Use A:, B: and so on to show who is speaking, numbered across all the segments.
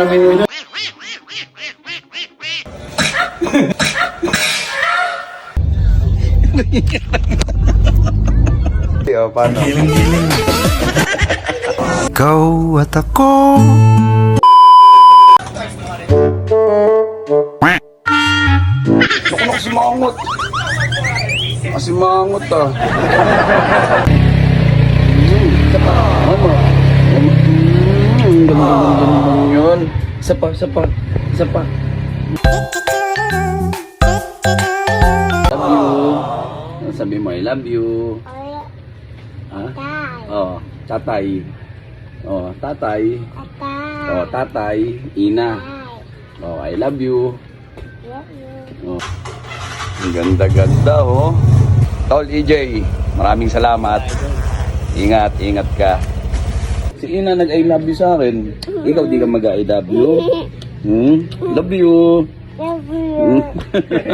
A: na minudo. o, paano?
B: Ikaw at ako
A: Ako na kasi mangot. Kasi mangot ah. Mm, Mama. Mm, Ang ganda ng yun. Isa pa, isa pa, isa pa. Love you. Sabi mo, I love you. Ha? Oh, tatay. Oh, tatay. Oh, tatay. Ina. Oh, I love you. Oh. Ang ganda-ganda, oh. Tol EJ, maraming salamat. Ingat, ingat ka. Si Ina nag-I love you sa akin. Ikaw di ka mag-I love you. Hmm? Love you. Hmm?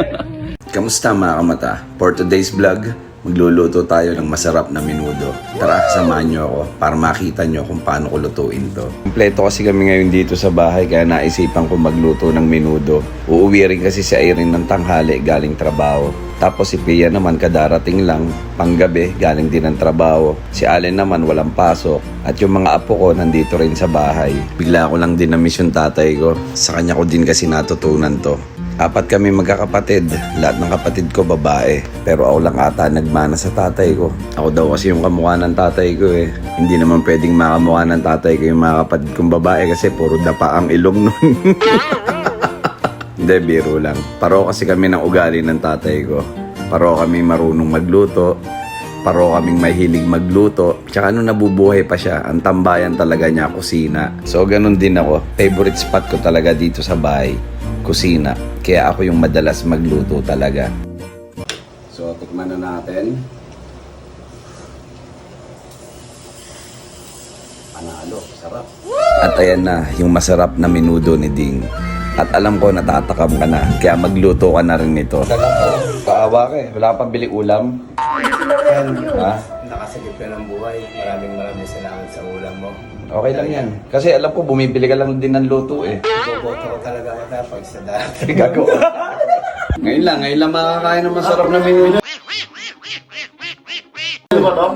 B: Kamusta mga kamata? For today's vlog, magluluto tayo ng masarap na minudo. Tara, samahan nyo ako para makita nyo kung paano ko lutuin to. Kompleto kasi kami ngayon dito sa bahay kaya naisipan ko magluto ng minudo. Uuwi rin kasi si Irene ng tanghali galing trabaho. Tapos si Pia naman kadarating lang, panggabi, galing din ng trabaho. Si Allen naman walang pasok. At yung mga apo ko nandito rin sa bahay. Bigla ko lang din na-miss yung tatay ko. Sa kanya ko din kasi natutunan to. Apat kami magkakapatid. Lahat ng kapatid ko babae. Pero ako lang ata nagmana sa tatay ko. Ako daw kasi yung kamukha ng tatay ko eh. Hindi naman pwedeng makamukha ng tatay ko yung mga kapatid kong babae kasi puro dapa ang ilong nun. Hindi, biro lang. Paro kasi kami ng ugali ng tatay ko. Paro kami marunong magluto. Paro kaming mahilig magluto. Tsaka nung nabubuhay pa siya, ang tambayan talaga niya, kusina. So, ganun din ako. Favorite spot ko talaga dito sa bahay, kusina. Kaya ako yung madalas magluto talaga.
A: So, tikman na natin. Panalo, sarap.
B: At ayan na, yung masarap na minudo ni Ding. At alam ko natatakam ka na, kaya magluto ka na rin nito.
A: Kaawa ka eh. Wala ka pang bili ulam. Ha?
C: Nakasigit na ng buhay. Maraming maraming salamat sa ulam mo.
A: Okay lang yan. Kasi alam ko, bumibili ka lang din ng luto eh.
C: Boboto ko talaga kita pag sa darating.
A: Gago. ngayon lang, ngayon lang makakain ng masarap na minudo.
D: Ano ba to?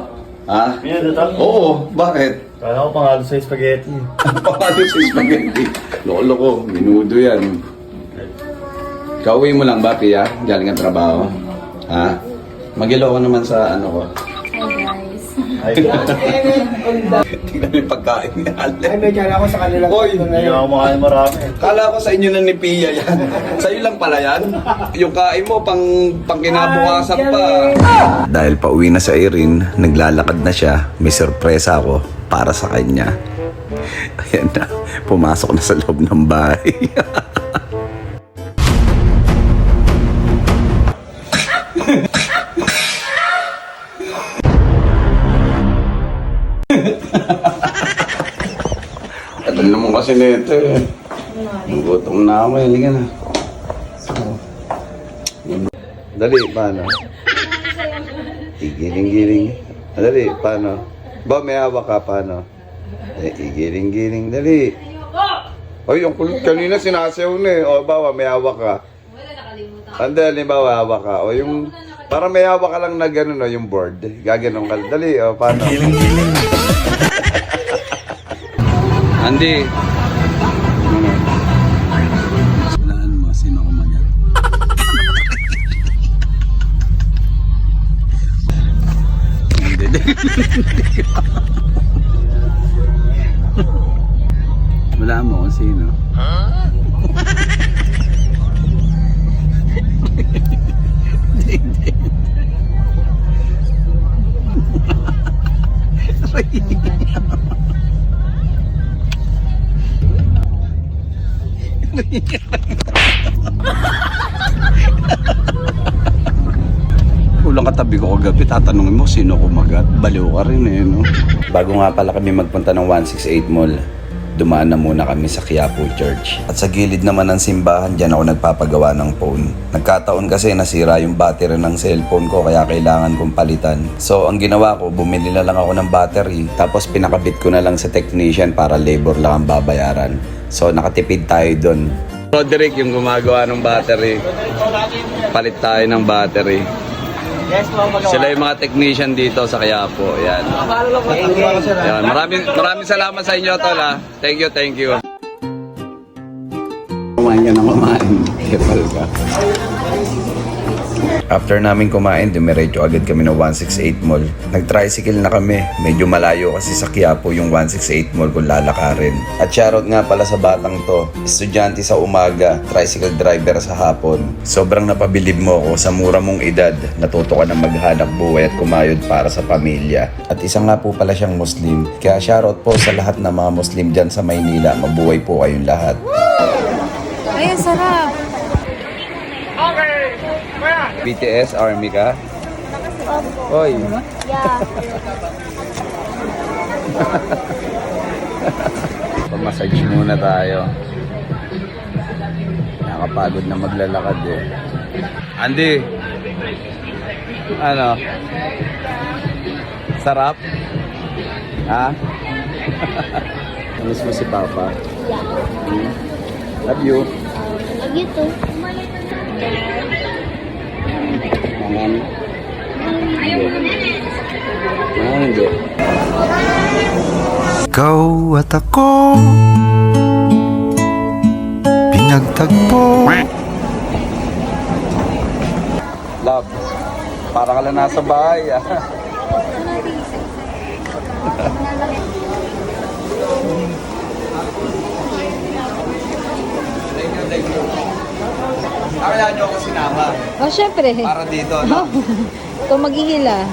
A: Ha?
D: Minuto to?
A: Oo, bakit?
D: Kala ko pangalo sa spaghetti.
A: Paano sa spaghetti? Lolo ko, minudo yan. Kauwi mo lang ba, Pia? Galing ang trabaho? Ha? Magilo ka naman sa ano ko.
D: Ay,
A: Tingnan mo yung pagkain ni
C: Ay,
A: Allen.
C: may kala ko sa kanila.
A: Hoy,
D: hindi ako makain marami.
A: Kala ko sa inyo na ni Pia yan. Sa'yo lang pala yan. Yung kain mo, pang, pang kinabukasan pa.
B: Dahil pauwi na sa Irene, naglalakad na siya, may sorpresa ako para sa kanya. Ayan na, pumasok na sa loob ng bahay.
A: Tagal naman kasi nito eh. Gutom na ako eh. Halika na. Dali, paano? Igiling-giling. Dali, paano? Ba, may hawak ka, paano? Eh, igiling-giling, dali. Ay, yung kulit kanina sinasayaw na eh. O, bawa, may hawak ka. Hindi, halimbawa, hawak ka. O, yung... Para may hawak ka lang na gano'n, no, yung board. Gaganon ka. Dali, o, paano? Andy. Sinahan mo, sino kumagat? Hindi, hindi. Wala mo kung sino. Kulang katabi ko kagabi, tatanungin mo sino kumagat. Baliw ka rin eh, no? Bago nga pala kami magpunta ng 168 Mall,
B: dumaan na muna kami sa Quiapo Church. At sa gilid naman ng simbahan, dyan ako nagpapagawa ng phone. Nagkataon kasi nasira yung battery ng cellphone ko kaya kailangan kong palitan. So ang ginawa ko, bumili na lang ako ng battery tapos pinakabit ko na lang sa technician para labor lang ang babayaran. So nakatipid tayo doon. Roderick yung gumagawa ng battery. Palit tayo ng battery. Sila yung mga technician dito sa Quiapo. Yan. Yan. Maraming, maraming salamat sa inyo, Tol. ha. Thank you, thank you. Kumain ka na kumain. Kepal ka. After namin kumain, dumiretso agad kami ng 168 Mall. Nag-tricycle na kami. Medyo malayo kasi sa Quiapo yung 168 Mall kung lalakarin. At shoutout nga pala sa batang to. Estudyante sa umaga, tricycle driver sa hapon. Sobrang napabilib mo ako sa mura mong edad. Natuto ka na maghanap buhay at kumayod para sa pamilya. At isa nga po pala siyang Muslim. Kaya shoutout po sa lahat ng mga Muslim dyan sa Maynila. Mabuhay po kayong lahat.
E: Ay, sarap.
B: BTS Army ka? Oy.
F: Yeah.
B: Pamassage muna tayo. Nakapagod na maglalakad eh. Andy. Ano? Sarap? Ha? Miss mo si Papa? Hmm? Love you.
F: Love you too.
G: Ikaw at ako Pinagtagpo
B: Love. Para ka lang nasa bahay ah. Kaya nyo ako sinama.
E: Oh, syempre.
B: Para dito, no?
E: Ito maghihila.